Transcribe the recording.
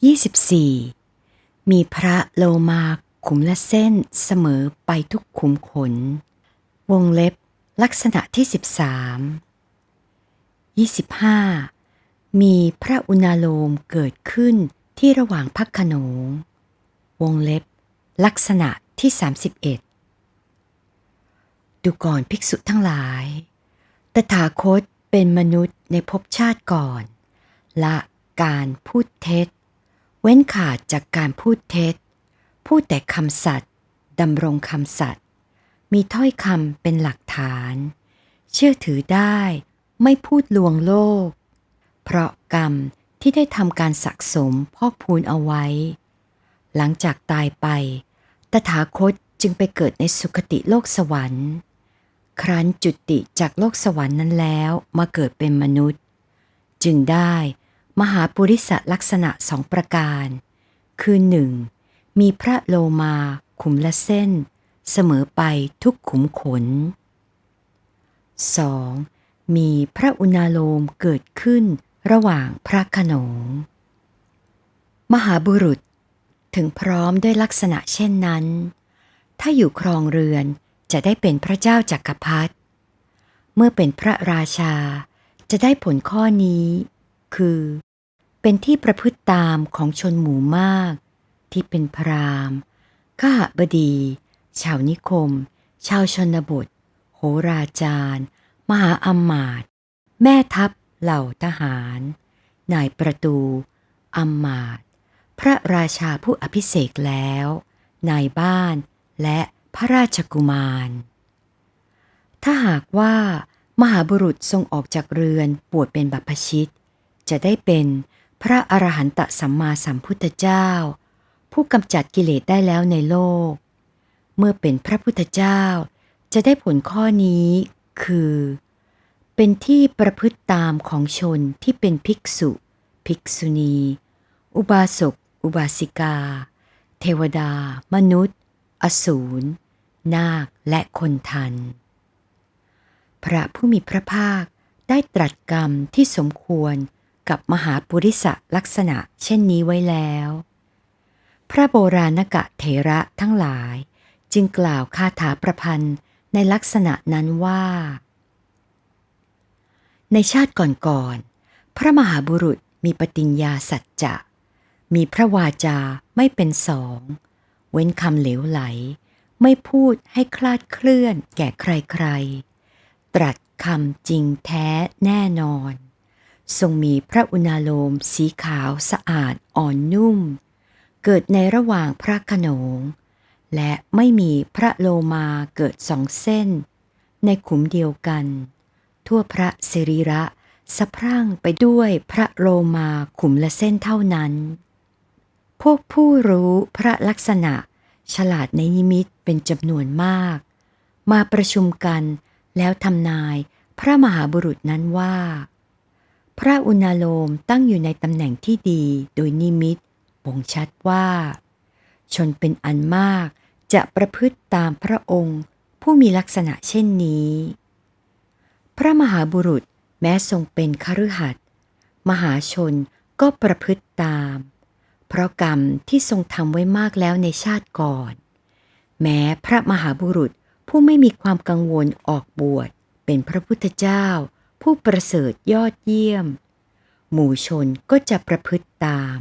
24 มีพระโลมาขุมละเส้นเสมอไปทุกขุมขน วงเล็บลักษณะที่ 13 25 มีพระอุณาโลมเกิดขึ้นที่ระหว่างพักขนง วงเล็บ ลักษณะที่ 31 ดูก่อนภิกษุทั้งหลาย ตถาคตเป็นมนุษย์ในภพชาติก่อน ละการพูดเท็จ เว้นขาดจากการพูดเท็จ พูดแต่คำสัตย์ดำรงคำสัตย์มีถ้อยคำเป็นหลักฐาน เชื่อถือได้ไม่พูดลวงโลก เพราะกรรมที่ได้ทำการสะสมพอกพูนเอาไว้ หลังจากตายไป ตถาคตจึงไปเกิดในสุคติโลกสวรรค์ ครั้นจุติจากโลกสวรรค์นั้นแล้วมาเกิดเป็นมนุษย์ จึงได้ มหาปุริสลักษณะสองประการ คือหนึ่งมีพระโลมาขุมละเส้น เสมอไปทุกขุมขน 2. มีพระอุณาโลมเกิดขึ้นระหว่างพระขนง มหาบุรุษถึงพร้อมด้วยลักษณะเช่นนั้น ถ้าอยู่ครองเรือนจะได้เป็นพระเจ้าจักรพรรดิ เมื่อเป็นพระราชาจะได้ผลข้อนี้ คือ เป็นที่ประพฤติตามของชนหมู่มาก ที่เป็นพราหมณ์ข้าบดี ชาวนิคม ชาวชนบท โหราจารย์ มหาอำมาตย์แม่ทัพเหล่าทหาร นายประตูอำมาตย์พระราชาผู้อภิเษกแล้ว นายบ้านและพระราชกุมาร ถ้าหากว่ามหาบุรุษทรงออกจากเรือนปวดเป็นบัพพชิต จะได้เป็น พระอรหันตสัมมาสัมพุทธเจ้า ผู้กำจัดกิเลสได้แล้วในโลก เมื่อเป็นพระพุทธเจ้า จะได้ผลข้อนี้คือ เป็นที่ประพฤติตามของชนที่เป็นภิกษุ ภิกษุณี อุบาสก อุบาสิกา เทวดา มนุษย์ อสูร นาค และคนทัน พระผู้มีพระภาคได้ตรัสกรรมที่สมควร กับมหาปุริสลักษณะเช่นนี้ไว้แล้ว พระโบราณกะเถระทั้งหลายจึงกล่าวคาถาประพันธ์ในลักษณะนั้นว่า ในชาติก่อนๆ พระมหาบุรุษมีปฏิญญาสัจจะ มีพระวาจาไม่เป็นสอง เว้นคำเหลวไหล ไม่พูดให้คลาดเคลื่อนแก่ใครๆ ตรัสคำจริงแท้แน่นอน ทรงมีพระอุณาโลมสีขาวสะอาดอ่อนนุ่ม เกิดในระหว่างพระขนง และไม่มีพระโลมาเกิดสองเส้น ในขุมเดียวกัน ทั่วพระสิริระสะพรั่งไปด้วยพระโลมาขุมละเส้นเท่านั้น พวกผู้รู้พระลักษณะฉลาดในนิมิตเป็นจำนวนมาก มาประชุมกันแล้วทำนายพระมหาบุรุษนั้นว่า พระอุณาโลมตั้งอยู่ในตำแหน่งที่ดีโดยนิมิตบ่งชัดว่า ชนเป็นอันมากจะประพฤติตามพระองค์ผู้มีลักษณะเช่นนี้ พระมหาบุรุษแม้ทรงเป็นคฤหัสถ์มหาชนก็ประพฤติตาม เพราะกรรมที่ทรงทำไว้มากแล้วในชาติก่อน แม้พระมหาบุรุษผู้ไม่มีความกังวลออกบวชเป็นพระพุทธเจ้า ผู้ประเสริฐยอดเยี่ยม หมู่ชนก็จะประพฤติตาม